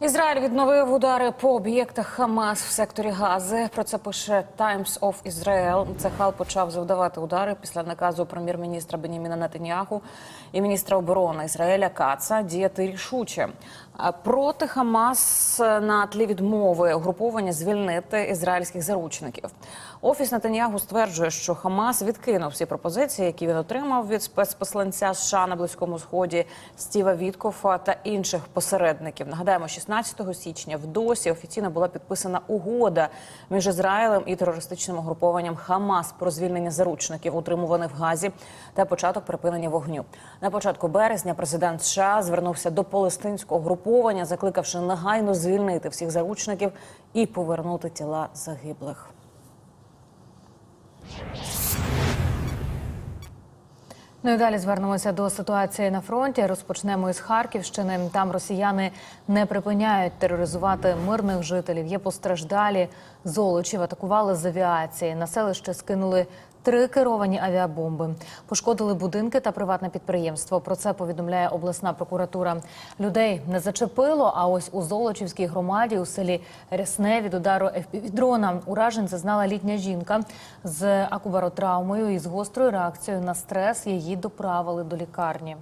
Ізраїль відновив удари по об'єктах Хамас в секторі Гази. Про це пише Times of Israel. Цехал почав завдавати удари після наказу прем'єр-міністра Беніміна Нетаньяху і міністра оборони Ізраїля Каца діяти рішуче. Проти Хамас на тлі відмови угруповання звільнити ізраїльських заручників. Офіс Нетаньяху стверджує, що Хамас відкинув всі пропозиції, які він отримав від спецпосланця США на близькому сході Стіва Віткофа та інших посередників. Нагадаємо, 16 січня в досі офіційно була підписана угода між Ізраїлем і терористичним угрупованням Хамас про звільнення заручників, утримуваних в Газі, та початок припинення вогню. На початку березня президент США звернувся до палестинського угруповання, закликавши негайно звільнити всіх заручників і повернути тіла загиблих. Ну і далі звернемося до ситуації на фронті. Розпочнемо із Харківщини. Там росіяни не припиняють тероризувати мирних жителів. Є постраждалі золочів. Атакували з авіації. На селище скинули три керовані авіабомби. Пошкодили будинки та приватне підприємство. Про це повідомляє обласна прокуратура. Людей не зачепило. А ось у Золочівській громаді у селі Рясне від удару ФПВ-дрона уражень зазнала літня жінка з акубаротравмою і з гострою реакцією на стрес. Її доправили до лікарні.